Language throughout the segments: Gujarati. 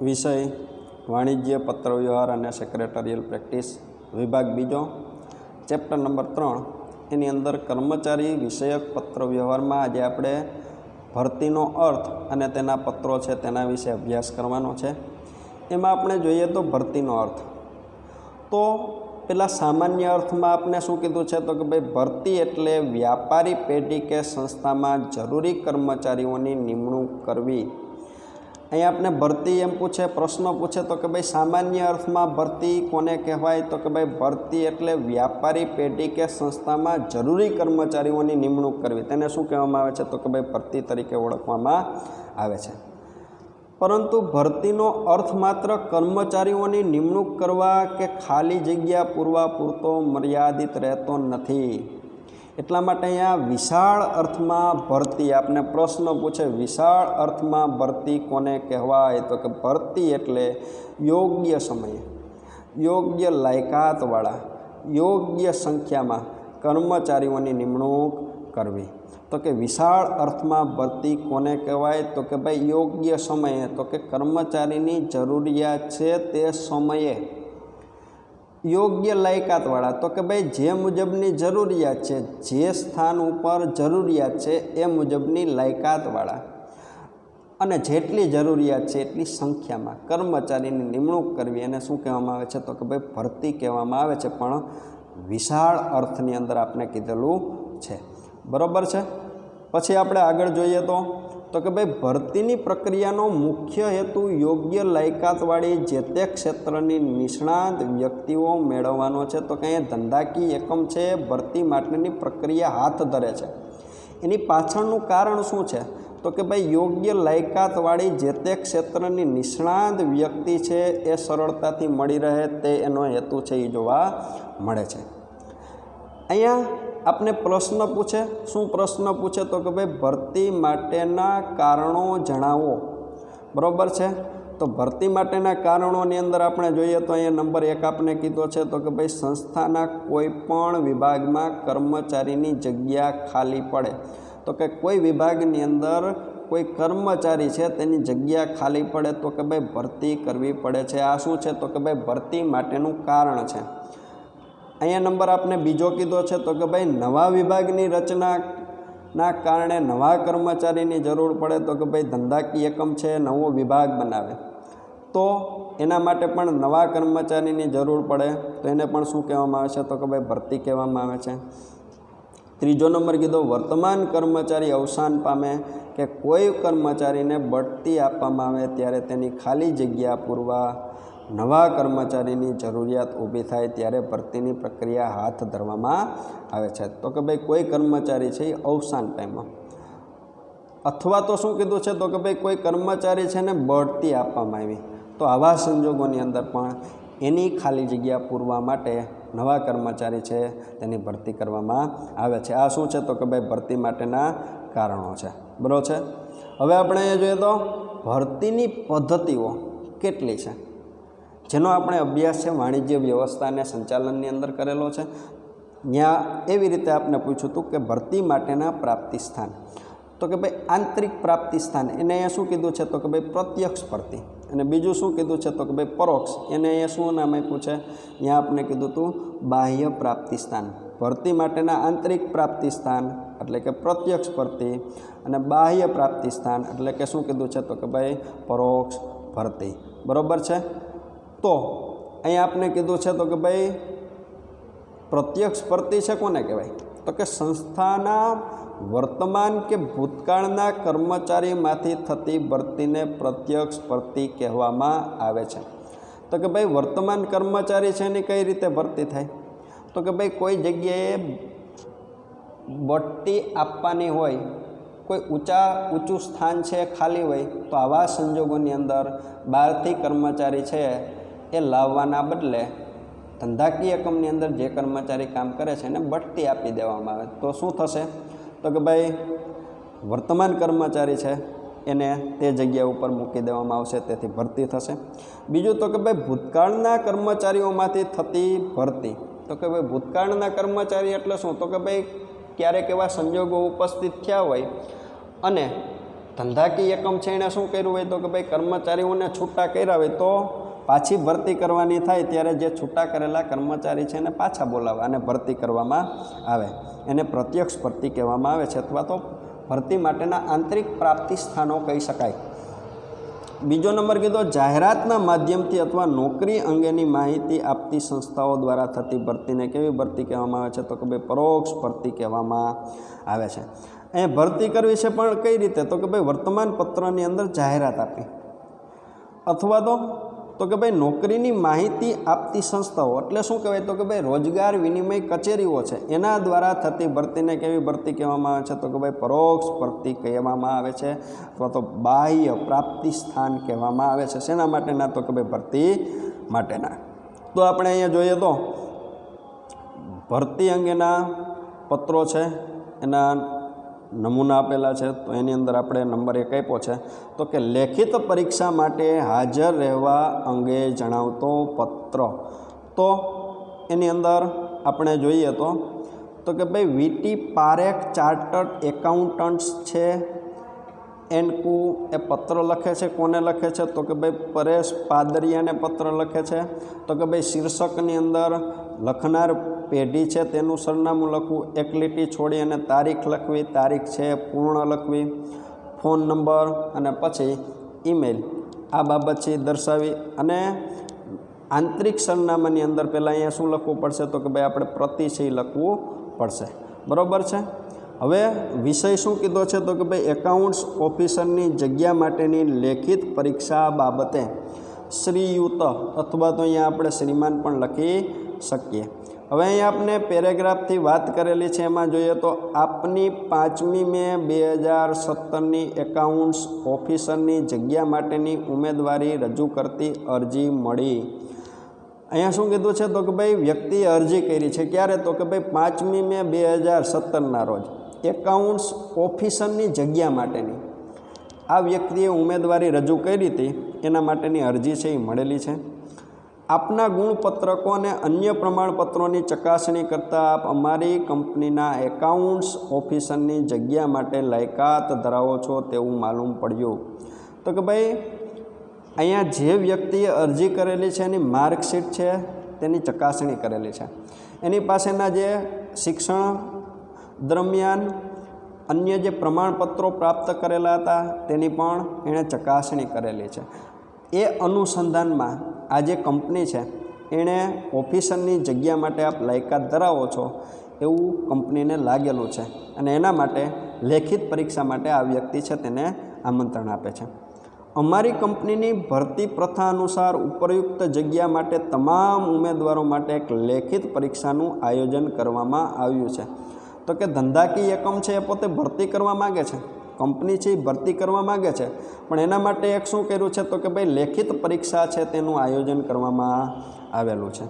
વિષય, વાણિજ્ય, પત્રવ્યવહાર અને સેક્રેટરિયલ પ્રેક્ટિસ વિભાગ બીજો. ચેપ્ટર નંબર ત્રણ, એની અંદર કર્મચારી વિષયક પત્રવ્યવહારમાં આજે આપણે ભરતીનો અર્થ અને તેના પત્રો છે તેના વિશે અભ્યાસ કરવાનો છે. એમાં આપણે જોઈએ તો ભરતીનો અર્થ. તો પેલા સામાન્ય અર્થમાં આપણે શું કીધું છે તો કે ભાઈ ભરતી એટલે વ્યાપારી પેઢી કે સંસ્થામાં જરૂરી કર્મચારીઓની નિમણૂક કરવી. અહીંયા આપણે ભરતી એમ પૂછે, પ્રશ્ન પૂછે, તો કે ભાઈ સામાન્ય અર્થમાં ભરતી કોને કહેવાય? તો કે ભાઈ ભરતી એટલે વ્યાપારી પેઢી કે સંસ્થામાં જરૂરી કર્મચારીઓની નિમણૂક કરવી. તેને શું કહેવામાં આવે છે? તો કે ભાઈ ભરતી તરીકે ઓળખવામાં આવે છે. પરંતુ ભરતીનો અર્થ માત્ર કર્મચારીઓની નિમણૂક કરવા કે ખાલી જગ્યા પૂરવા પૂરતો મર્યાદિત રહેતો નથી. એટલા માટે અહીંયા? વિશાળ અર્થમાં ભરતી. આપને પ્રશ્ન પૂછે, વિશાળ અર્થમાં ભરતી કોને કહેવાય? તો કે ભરતી એટલે યોગ્ય સમયે, યોગ્ય લાયકાતવાળા, યોગ્ય સંખ્યામાં કર્મચારીઓની નિમણૂક કરવી. તો કે વિશાળ અર્થમાં ભરતી કોને કહેવાય? તો કે ભાઈ યોગ્ય સમયે. તો કે કર્મચારીની જરૂરિયાત છે તે સમયે. યોગ્ય લાયકાતવાળા. તો કે ભાઈ જે મુજબની જરૂરિયાત છે, જે સ્થાન ઉપર જરૂરિયાત છે, એ મુજબની લાયકાતવાળા. અને જેટલી જરૂરિયાત છે એટલી સંખ્યામાં કર્મચારીની નિમણૂક કરવી. એને શું કહેવામાં આવે છે? તો કે ભાઈ ભરતી કહેવામાં આવે છે, પણ વિશાળ અર્થની અંદર આપણે કીધેલું છે. બરાબર છે? પછી આપણે આગળ જોઈએ તો તો કે ભાઈ ભરતીની પ્રક્રિયાનો મુખ્ય હેતુ યોગ્ય લાયકાતવાળી જે તે ક્ષેત્રની નિષ્ણાત વ્યક્તિઓ મેળવવાનો છે. તો કે અહીંયા ધંધાકીય એકમ છે, ભરતી માટેની પ્રક્રિયા હાથ ધરે છે. એની પાછળનું કારણ શું છે? તો કે ભાઈ યોગ્ય લાયકાતવાળી જે તે ક્ષેત્રની નિષ્ણાત વ્યક્તિ છે, એ સરળતાથી મળી રહે તે એનો હેતુ છે એ જોવા મળે છે. અહીંયા આપને પ્રશ્ન પૂછે? શું પ્રશ્ન પૂછે? તો કે ભાઈ, ભરતી માટેના કારણો જણાવો. બરાબર છે? તો ભરતી માટેના કારણોની અંદર આપણે જોઈએ તો અહીંયા નંબર એક આપણે કીધો છે તો કે ભાઈ, સંસ્થાના કોઈ પણ વિભાગમાં કર્મચારીની જગ્યા ખાલી પડે. તો કે કોઈ વિભાગની અંદર કોઈ કર્મચારી છે તેની જગ્યા ખાલી પડે તો કે ભાઈ, ભરતી કરવી પડે છે. આ શું છે? તો કે ભાઈ, ભરતી માટેનું કારણ છે. અહીંયા નંબર આપને બીજો કીધો છે તો કે ભાઈ નવા વિભાગની રચનાના કારણે નવા કર્મચારીની જરૂર પડે તો કે ભાઈ ધંધાકીય એકમ છે, નવો વિભાગ બનાવે. તો એના માટે પણ નવા કર્મચારીની જરૂર પડે તો એને પણ શું કહેવામાં આવે છે તો કે ભાઈ ભરતી કહેવામાં આવે છે. ત્રીજો નંબર કીધો, વર્તમાન કર્મચારી અવસાન પામે કે કોઈ કર્મચારીને બઢતી આપવામાં આવે ત્યારે તેની ખાલી જગ્યા પૂરવા નવા કર્મચારીની જરૂરિયાત ઊભી થાય ત્યારે ભરતીની પ્રક્રિયા હાથ ધરવામાં આવે છે. તો કે ભાઈ કોઈ કર્મચારી છે એ અવસાન ટાઈમમાં. અથવા તો શું કીધું છે? તો કે ભાઈ કોઈ કર્મચારી છે ને બઢતી આપવામાં આવી. તો આવા સંજોગોની અંદર પણ એની ખાલી જગ્યા પૂરવા માટે નવા કર્મચારી છે તેની ભરતી કરવામાં આવે છે. આ શું છે? તો કે ભાઈ ભરતી માટેના કારણો છે. બરાબર છે? હવે આપણે જોઈએ તો ભરતીની પદ્ધતિઓ કેટલી છે? જેનો આપણે અભ્યાસ છે, વાણિજ્ય વ્યવસ્થા અને સંચાલનની અંદર કરેલો છે. ત્યાં એવી રીતે આપણે પૂછ્યું હતું કે ભરતી માટેના પ્રાપ્તિ સ્થાન તો કે ભાઈ આંતરિક પ્રાપ્તિ સ્થાન એને અહીંયા શું કીધું છે? તો કે ભાઈ પ્રત્યક્ષ ભરતી. અને બીજું શું કીધું છે? તો કે ભાઈ પરોક્ષ. એને અહીંયા શું નામ આપ્યું છે? ત્યાં આપણે કીધું હતું બાહ્ય પ્રાપ્તિ સ્થાન ભરતી માટેના આંતરિક પ્રાપ્તિ સ્થાન એટલે કે પ્રત્યક્ષ ભરતી અને બાહ્ય પ્રાપ્તિ સ્થાન એટલે કે શું કીધું છે? તો કે ભાઈ પરોક્ષ ભરતી. બરાબર છે? તો અહીંયા આપણે કીધું છે તો કે ભાઈ, પ્રત્યક્ષ ભરતી છે કોને કહેવાય? તો કે સંસ્થાના વર્તમાન કે ભૂતકાળના કર્મચારીમાંથી થતી ભરતીને પ્રત્યક્ષ ભરતી કહેવામાં આવે છે. તો કે ભાઈ, વર્તમાન કર્મચારી છે એની કઈ રીતે ભરતી થાય? તો કે ભાઈ, કોઈ જગ્યાએ બટ્ટી આપવાની હોય, કોઈ ઊંચા ઊંચું સ્થાન છે, ખાલી હોય, તો આવા સંજોગોની અંદર બહારથી કર્મચારી છે એ લાવવાના બદલે ધંધાકીય એકમની અંદર જે કર્મચારી કામ કરે છે એને બઢતી આપી દેવામાં આવે. તો શું થશે? તો કે ભાઈ, વર્તમાન કર્મચારી છે, એને તે જગ્યા ઉપર મૂકી દેવામાં આવશે, તેથી ભરતી થશે. બીજું તો કે ભાઈ, ભૂતકાળના કર્મચારીઓમાંથી થતી ભરતી. તો કે ભાઈ, ભૂતકાળના કર્મચારી એટલે શું? તો કે ભાઈ, ક્યારેક એવા સંજોગો ઉપસ્થિત થયા હોય અને ધંધાકીય એકમ છે એણે શું કર્યું હોય? તો કે ભાઈ, કર્મચારીઓને છૂટા કર્યા હોય તો પાછી ભરતી કરવાની થાય ત્યારે જે છૂટા કરેલા કર્મચારી છે એને પાછા બોલાવવા અને ભરતી કરવામાં આવે. એને પ્રત્યક્ષ ભરતી કહેવામાં આવે છે અથવા તો ભરતી માટેના આંતરિક પ્રાપ્તિ સ્થાનો કહી શકાય. બીજો નંબર કીધો, જાહેરાતના માધ્યમથી અથવા નોકરી અંગેની માહિતી આપતી સંસ્થાઓ દ્વારા થતી ભરતીને કેવી ભરતી કહેવામાં આવે છે? તો કે ભાઈ પરોક્ષ ભરતી કહેવામાં આવે છે. અહીંયા ભરતી કરવી છે પણ કઈ રીતે? તો કે ભાઈ વર્તમાન પત્રની અંદર જાહેરાત આપી અથવા તો તો કે ભાઈ નોકરીની માહિતી આપતી સંસ્થાઓ, એટલે શું કહેવાય તો કે ભાઈ રોજગાર વિનિમય કચેરીઓ છે, એના દ્વારા થતી ભરતીને કેવી ભરતી કહેવામાં આવે છે? તો કે ભાઈ પરોક્ષ ભરતી કહેવામાં આવે છે, અથવા તો બાહ્ય પ્રાપ્તિ સ્થાન કહેવામાં આવે છે, શેના માટેના? તો કે ભાઈ ભરતી માટેના. તો આપણે અહીંયા જોઈએ તો ભરતી અંગેના પત્રો છે, એના નમૂના આપેલા છે, તો એની અંદર આપણે નંબર એક આપ્યો છે. તો કે લેખિત પરીક્ષા માટે હાજર રહેવા અંગે જણાવતો પત્ર. તો એની અંદર આપણે જોઈએ તો તો કે ભાઈ વીટી પારેખ ચાર્ટર્ડ એકાઉન્ટન્ટ્સ છે એનકુ એ પત્ર લખે છે, કોને લખે છે? તો કે ભાઈ પરેશ પાદરિયાને પત્ર લખે છે. તો કે ભાઈ શીર્ષકની અંદર લખનાર પેઢી છે તેનું સરનામું લખવું, એક લીટી છોડી અને તારીખ લખવી, તારીખ છે પૂર્ણ લખવી, ફોન નંબર અને પછી ઈમેલ. આ બાબત છે દર્શાવી અને આંતરિક સરનામાની અંદર પહેલાં અહીંયા શું લખવું પડશે તો કે ભાઈ આપણે પ્રતિશય લખવું પડશે. બરાબર છે? હવે વિષય શું કીધો છે તો કે ભાઈ એકાઉન્ટ્સ ઓફિસરની જગ્યા માટેની લેખિત પરીક્ષા બાબતે શ્રીયુત અથવા તો અહીંયા આપણે શ્રીમાન પણ લખી શકીએ. હવે અહીં આપણે પેરેગ્રાફથી વાત કરેલી છે, એમાં જોઈએ તો આપની પાંચમી મે બે હજાર સત્તરની એકાઉન્ટ્સ ઓફિસરની જગ્યા માટેની ઉમેદવારી રજૂ કરતી અરજી મળી. અહીંયા શું કીધું છે તો કે ભાઈ વ્યક્તિએ અરજી કરી છે, ક્યારે તો કે ભાઈ પાંચમી મે બે હજાર સત્તરના રોજ એકાઉન્ટ્સ ઓફિસરની જગ્યા માટેની. આ વ્યક્તિએ ઉમેદવારી રજૂ કરી હતી, એના માટેની અરજી છે, એ મળેલી છે. આપના ગુણપત્રકો અને અન્ય પ્રમાણપત્રોની ચકાસણી કરતાં આપ અમારી કંપનીના એકાઉન્ટ્સ ઓફિસરની જગ્યા માટે લાયકાત ધરાવો છો તેવું માલુમ પડ્યું. તો કે ભાઈ, અહીંયા જે વ્યક્તિએ અરજી કરેલી છે એની માર્કશીટ છે, તેની ચકાસણી કરેલી છે. એની પાસેના જે શિક્ષણ દરમિયાન અન્ય જે પ્રમાણપત્રો પ્રાપ્ત કરેલા હતા, તેની પણ એણે ચકાસણી કરેલી છે. એ અનુસંધાનમાં આ જે કંપની છે, એણે ઓફિસરની જગ્યા માટે આપ લાયકાત ધરાવો છો એવું કંપનીને લાગેલું છે અને એના માટે લેખિત પરીક્ષા માટે આ વ્યક્તિ છે તેને આમંત્રણ આપે છે. અમારી કંપનીની ભરતી પ્રથા અનુસાર ઉપરયુક્ત જગ્યા માટે તમામ ઉમેદવારો માટે એક લેખિત પરીક્ષાનું આયોજન કરવામાં આવ્યું છે. તો કે ધંધાકીય એકમ છે એ પોતે ભરતી કરવા માગે છે? કંપની છે, એ ભરતી કરવા માગે છે. પણ એના માટે એક શું કર્યું છે તો કે ભાઈ લેખિત પરીક્ષા છે તેનું આયોજન કરવામાં આવેલું છે.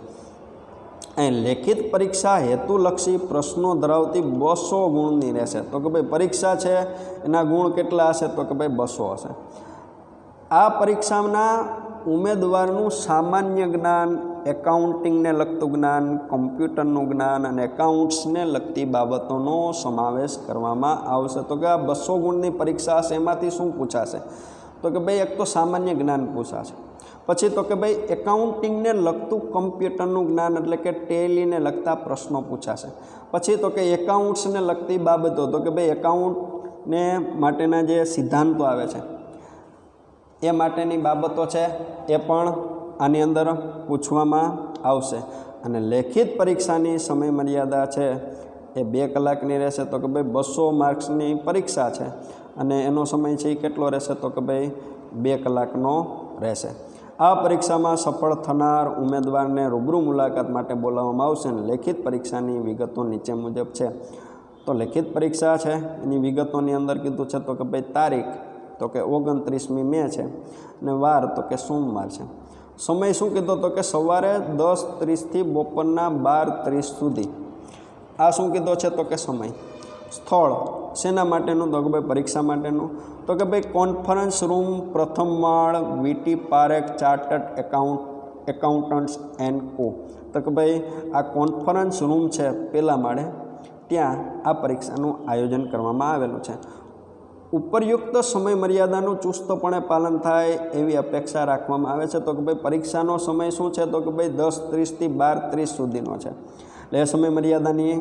અહીં લેખિત પરીક્ષા હેતુલક્ષી પ્રશ્નો ધરાવતી બસો ગુણની રહેશે. તો કે ભાઈ પરીક્ષા છે, એના ગુણ કેટલા હશે? તો કે ભાઈ બસો હશે. આ પરીક્ષાના ઉમેદવારનું સામાન્ય જ્ઞાન, એકાઉન્ટિંગને લગતું જ્ઞાન, કમ્પ્યુટરનું જ્ઞાન અને એકાઉન્ટ્સને લગતી બાબતોનો સમાવેશ કરવામાં આવશે. તો કે આ બસો ગુણની પરીક્ષા હશે, એમાંથી શું પૂછાશે? તો કે ભાઈ એક તો સામાન્ય જ્ઞાન પૂછાશે. પછી તો કે ભાઈ એકાઉન્ટિંગને લગતું કમ્પ્યુટરનું જ્ઞાન એટલે કે ટેલીને લગતા પ્રશ્નો પૂછાશે. પછી તો કે એકાઉન્ટ્સને લગતી બાબતો, તો કે ભાઈ એકાઉન્ટને માટેના જે સિદ્ધાંતો આવે છે એ માટેની બાબતો છે એ પણ આની અંદર પૂછવામાં આવશે. અને લેખિત પરીક્ષાની સમય મર્યાદા છે એ બે કલાકની રહેશે તો કે ભાઈ બસો માર્ક્સની પરીક્ષા છે. અને એનો સમય છે એ કેટલો રહેશે તો કે ભાઈ બે કલાકનો રહેશે. આ પરીક્ષામાં સફળ થનાર ઉમેદવારને રૂબરૂ મુલાકાત માટે બોલાવવામાં આવશે અને લેખિત પરીક્ષાની વિગતો નીચે મુજબ છે. તો લેખિત પરીક્ષા છે, એની વિગતોની અંદર કીધું છે તો કે ભાઈ તારીખ તો કે ઓગણત્રીસમી મે છે અને વાર તો કે સોમવાર છે. સમય શું કીધો તો કે સવારે દસ ત્રીસથી બપોરના બાર ત્રીસ સુધી. આ શું કીધો છે તો કે સમય? સ્થળ. શેના માટેનું? તો કે ભાઈ પરીક્ષા માટેનું? તો કે ભાઈ કોન્ફરન્સ રૂમ, પ્રથમ માળ, VT Parekh, chartered account, accountants and co. તો કે ભાઈ આ કોન્ફરન્સ રૂમ છે પહેલા માળે, ત્યાં આ પરીક્ષાનું આયોજન કરવામાં આવેલું છે. ઉપરયુક્ત સમય મર્યાદાનું ચુસ્તપણે પાલન થાય એવી અપેક્ષા રાખવામાં આવે છે. તો કે ભાઈ પરીક્ષાનો સમય શું છે? તો કે ભાઈ દસ ત્રીસથી બાર ત્રીસ સુધીનો છે. એટલે એ સમય મર્યાદાની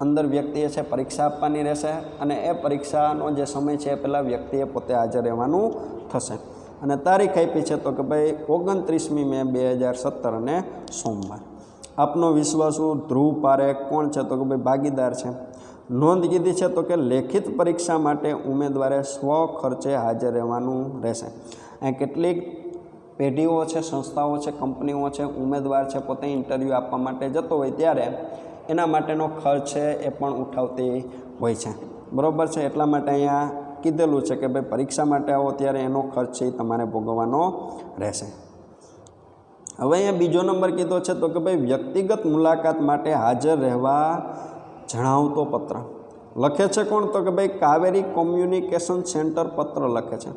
અંદર વ્યક્તિએ છે પરીક્ષા આપવાની રહેશે અને એ પરીક્ષાનો જે સમય છે એ પહેલાં વ્યક્તિએ પોતે હાજર રહેવાનું થશે. અને તારીખ આપી છે તો કે ભાઈ ઓગણત્રીસમી મે બે હજાર સત્તર અને સોમવાર. આપનો વિશ્વાસુ ધ્રુવ પારેખ કોણ છે? તો કે ભાઈ ભાગીદાર છે. નોંધ કીધી છે તો કે લેખિત પરીક્ષા માટે ઉમેદવારે સ્વ ખર્ચે હાજર રહેવાનું રહેશે. અહીં કેટલીક પેઢીઓ છે, સંસ્થાઓ છે, કંપનીઓ છે, ઉમેદવાર છે, પોતે ઇન્ટરવ્યૂ આપવા માટે જતો હોય ત્યારે એના માટેનો ખર્ચ છે એ પણ ઉઠાવતી હોય છે. બરાબર છે? એટલા માટે અહીંયા કીધેલું છે કે ભાઈ પરીક્ષા માટે આવો ત્યારે એનો ખર્ચ છે એ તમારે ભોગવવાનો રહેશે. હવે અહીંયા બીજો નંબર કીધો છે તો કે ભાઈ વ્યક્તિગત મુલાકાત માટે હાજર રહેવા જણાવતો પત્ર. લખે છે કોણ? તો કે ભાઈ કાવેરી કોમ્યુનિકેશન સેન્ટર પત્ર લખે છે.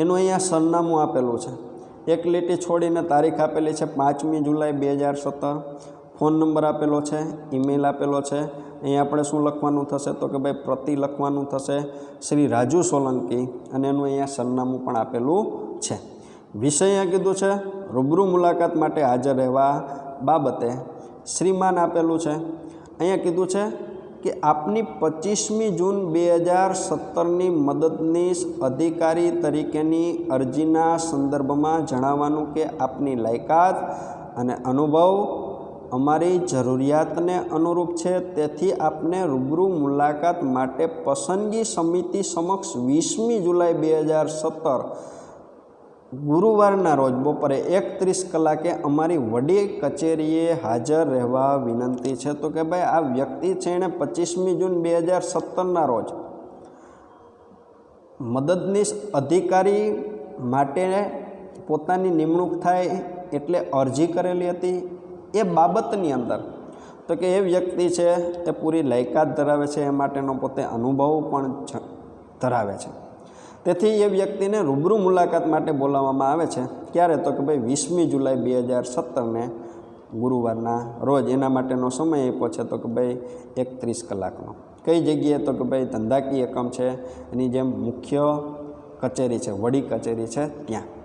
એનું અહીંયા સરનામું આપેલું છે. એક લીટી છોડીને તારીખ આપેલી છે પાંચમી જુલાઈ બે હજાર સત્તર. ફોન નંબર આપેલો છે, ઈમેલ આપેલો છે. અહીંયા આપણે શું લખવાનું થશે? તો કે ભાઈ પ્રતિ લખવાનું થશે શ્રી રાજુ સોલંકી અને એનું અહીંયા સરનામું પણ આપેલું છે. વિષય અહીંયા કીધું છે, રૂબરૂ મુલાકાત માટે હાજર રહેવા બાબતે શ્રીમાન આપેલું છે. અહીંયા કીધું છે કે આપની પચીસમી જૂન બે હજાર સત્તરની મદદનીશ અધિકારી તરીકેની અરજીના સંદર્ભમાં જણાવવાનું કે આપની લાયકાત અને અનુભવ અમારી જરૂરિયાતને અનુરૂપ છે. તેથી આપને રૂબરૂ મુલાકાત માટે પસંદગી સમિતિ સમક્ષ વીસમી જુલાઈ બે હજાર સત્તર ગુરુવારના રોજ બપોરે એકત્રીસ કલાકે અમારી વડી કચેરીએ હાજર રહેવા વિનંતી છે. તો કે ભાઈ, આ વ્યક્તિ છે એણે પચીસમી જૂન બે હજાર સત્તરના રોજ મદદનીશ અધિકારી માટે પોતાની નિમણૂક થાય એટલે અરજી કરેલી હતી. એ બાબતની અંદર તો કે એ વ્યક્તિ છે એ પૂરી લાયકાત ધરાવે છે, એ માટેનો પોતે અનુભવ પણ ધરાવે છે. તેથી એ વ્યક્તિને રૂબરૂ મુલાકાત માટે બોલાવવામાં આવે છે. ક્યારે તો કે ભાઈ વીસમી જુલાઈ બે હજાર સત્તરને ગુરુવારના રોજ એના માટેનો સમય આપ્યો છે તો કે ભાઈ એકત્રીસ કલાકનો. કઈ જગ્યાએ તો કે ભાઈ ધંધાકીય એકમ છે. એની જેમ મુખ્ય કચેરી છે, વડી કચેરી છે ત્યાં.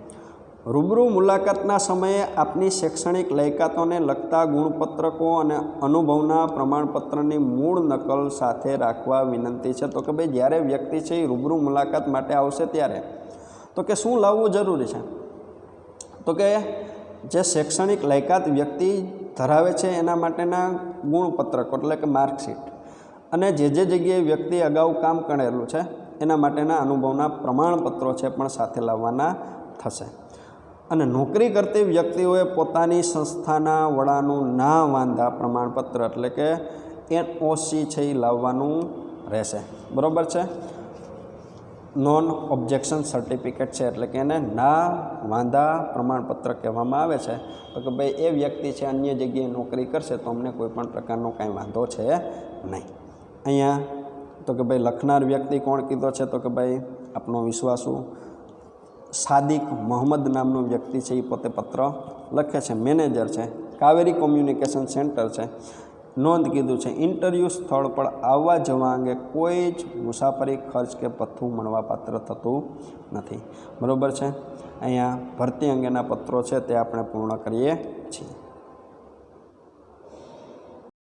રૂબરૂ મુલાકાતના સમયે આપની શૈક્ષણિક લાયકાતોને લગતા ગુણપત્રકો અને અનુભવના પ્રમાણપત્રની મૂળ નકલ સાથે રાખવા વિનંતી છે. તો કે ભાઈ, જ્યારે વ્યક્તિ છે એ રૂબરૂ મુલાકાત માટે આવશે ત્યારે? તો કે શું લાવવું જરૂરી છે? તો કે જે શૈક્ષણિક લાયકાત વ્યક્તિ ધરાવે છે એના માટેના ગુણપત્રકો, એટલે કે માર્કશીટ. અને જે જે જગ્યાએ વ્યક્તિ અગાઉ કામ કરેલું છે, એના માટેના અનુભવના પ્રમાણપત્રો છે પણ સાથે લાવવાના થશે. અને નોકરી કરતી વ્યક્તિઓએ પોતાની સંસ્થાના વડાનું ના વાંધા પ્રમાણપત્ર, એટલે કે એનઓસી છે એ લાવવાનું રહેશે. બરાબર છે? નોન ઓબ્જેક્શન સર્ટિફિકેટ છે, એટલે કે એને ના વાંધા પ્રમાણપત્ર કહેવામાં આવે છે. તો કે ભાઈ, એ વ્યક્તિ છે, અન્ય જગ્યાએ નોકરી કરશે, તો અમને કોઈ પણ પ્રકારનો કાંઈ વાંધો છે નહીં. અહીંયા તો કે ભાઈ, લખનાર વ્યક્તિ કોણ કીધો છે? તો કે ભાઈ, આપનો વિશ્વાસુ સાદિક મોહમ્મદ નામનો વ્યક્તિ છે એ પોતે પત્ર લખે છે, મેનેજર છે, કાવેરી કોમ્યુનિકેશન સેન્ટર છે. નોંધ કીધું છે, ઇન્ટરવ્યૂ સ્થળ પર આવવા જવા અંગે કોઈ જ મુસાફરી, ખર્ચ કે પથ્થું મળવાપાત્ર થતું નથી. બરાબર છે? અહીંયા ભરતી અંગેના પત્રો છે, તે આપણે પૂર્ણ કરીએ.